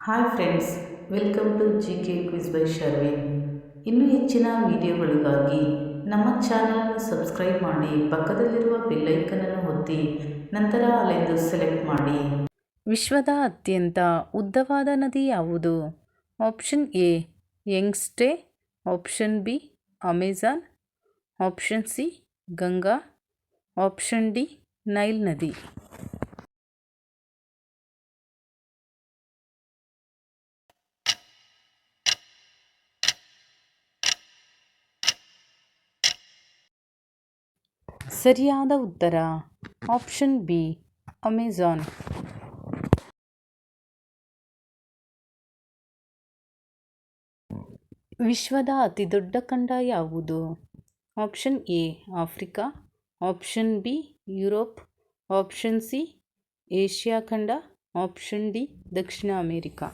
Hi friends, welcome to G K quiz by Sharvin. ಇನ್ನೂ ಹೆಚ್ಚಿನ ವಿಡಿಯೋಗಳಿಗಾಗಿ ನಮ್ಮ ಚಾನಲನ್ನು ಸಬ್ಸ್ಕ್ರೈಬ್ ಮಾಡಿ, ಪಕ್ಕದಲ್ಲಿರುವ ಬೆಲ್ಲೈಕನನ್ನು ಒತ್ತಿ, ನಂತರ ಅಲ್ಲಿಂದು ಸೆಲೆಕ್ಟ್ ಮಾಡಿ. ವಿಶ್ವದ ಅತ್ಯಂತ ಉದ್ದವಾದ ನದಿ ಯಾವುದು? Option A, Yangtze. Option B, Amazon. Option C, Ganga. Option D, Nile ನದಿ. ಸರಿಯಾದ ಉತ್ತರ. Option B, Amazon. ವಿಶ್ವದ ಅತಿದೊಡ್ಡ ಖಂಡ ಯಾವುದು? Option A, Africa. Option B, Europe. Option C, Asia ಖಂಡ. ಆಪ್ಷನ್ ಡಿ, ದಕ್ಷಿಣ ಅಮೇರಿಕಾ.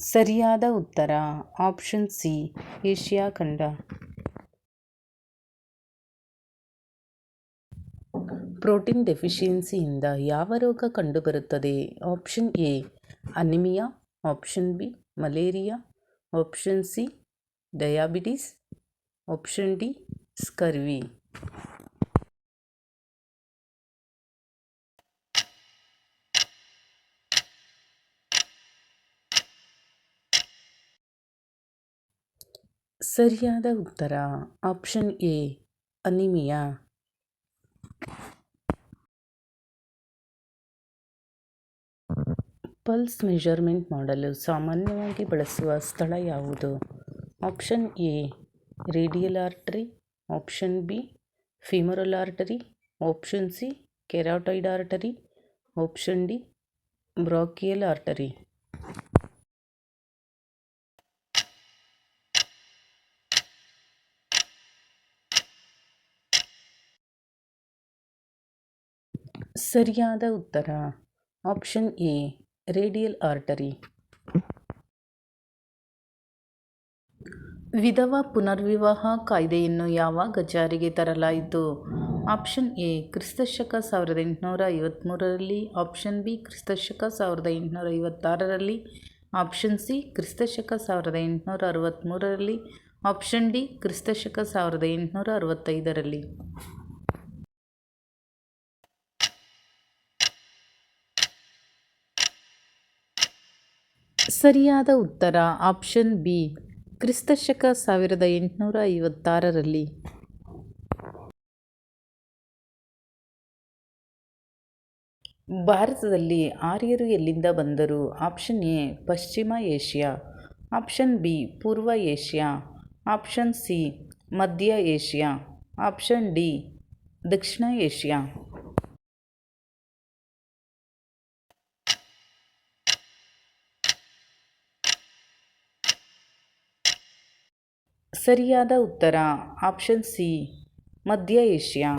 ಸರಿಯಾದ ಉತ್ತರ. ಆಪ್ಷನ್ ಸಿ, ಏಷ್ಯಾ ಖಂಡ. ಪ್ರೋಟೀನ್ ಡೆಫಿಷಿಯನ್ಸಿಯಿಂದ ಯಾವ ರೋಗ ಕಂಡುಬರುತ್ತದೆ? Option A, anaemia. Option B, malaria. Option C, diabetes. Option D, scurvy. ಸರಿಯಾದ ಉತ್ತರ. Option A, anaemia. Pulse measurement ಮಾಡಲು ಸಾಮಾನ್ಯವಾಗಿ ಬಳಸುವ ಸ್ಥಳ ಯಾವುದು? Option A, radial artery. Option B, femoral artery. Option C, carotid artery. Option D, brachial artery. ಸರಿಯಾದ ಉತ್ತರ. Option A, radial artery. ವಿಧವಾ ಪುನರ್ವಿವಾಹ ಕಾಯ್ದೆಯನ್ನು ಯಾವಾಗ ಜಾರಿಗೆ ತರಲಾಯಿತು? ಆಪ್ಷನ್ ಎ, ಕ್ರಿಸ್ತಶಕ ಸಾವಿರದ ಎಂಟುನೂರ ಐವತ್ತ್ಮೂರರಲ್ಲಿ ಆಪ್ಷನ್ ಬಿ, ಕ್ರಿಸ್ತಶಕ ಸಾವಿರದ ಎಂಟುನೂರ ಐವತ್ತಾರರಲ್ಲಿ. ಆಪ್ಷನ್ ಸಿ, ಕ್ರಿಸ್ತಶಕ ಸಾವಿರದ ಎಂಟುನೂರ ಅರವತ್ತ್ಮೂರರಲ್ಲಿ ಆಪ್ಷನ್ ಡಿ, ಕ್ರಿಸ್ತಶಕ ಸಾವಿರದ ಎಂಟುನೂರ ಅರವತ್ತೈದರಲ್ಲಿ. ಸರಿಯಾದ ಉತ್ತರ ಆಪ್ಷನ್ ಬಿ, ಕ್ರಿಸ್ತಶಕ ಸಾವಿರದ ಎಂಟುನೂರ ಐವತ್ತಾರರಲ್ಲಿ. ಭಾರತದಲ್ಲಿ ಆರ್ಯರು ಎಲ್ಲಿಂದ ಬಂದರು? ಆಪ್ಷನ್ ಎ, ಪಶ್ಚಿಮ ಏಷ್ಯಾ. ಆಪ್ಷನ್ ಬಿ, ಪೂರ್ವ ಏಷ್ಯಾ. ಆಪ್ಷನ್ ಸಿ, ಮಧ್ಯ ಏಷ್ಯಾ. ಆಪ್ಷನ್ ಡಿ, ದಕ್ಷಿಣ ಏಷ್ಯಾ. ಸರಿಯಾದ ಉತ್ತರ ಆಪ್ಷನ್ ಸಿ ಮಧ್ಯ ಏಷ್ಯಾ.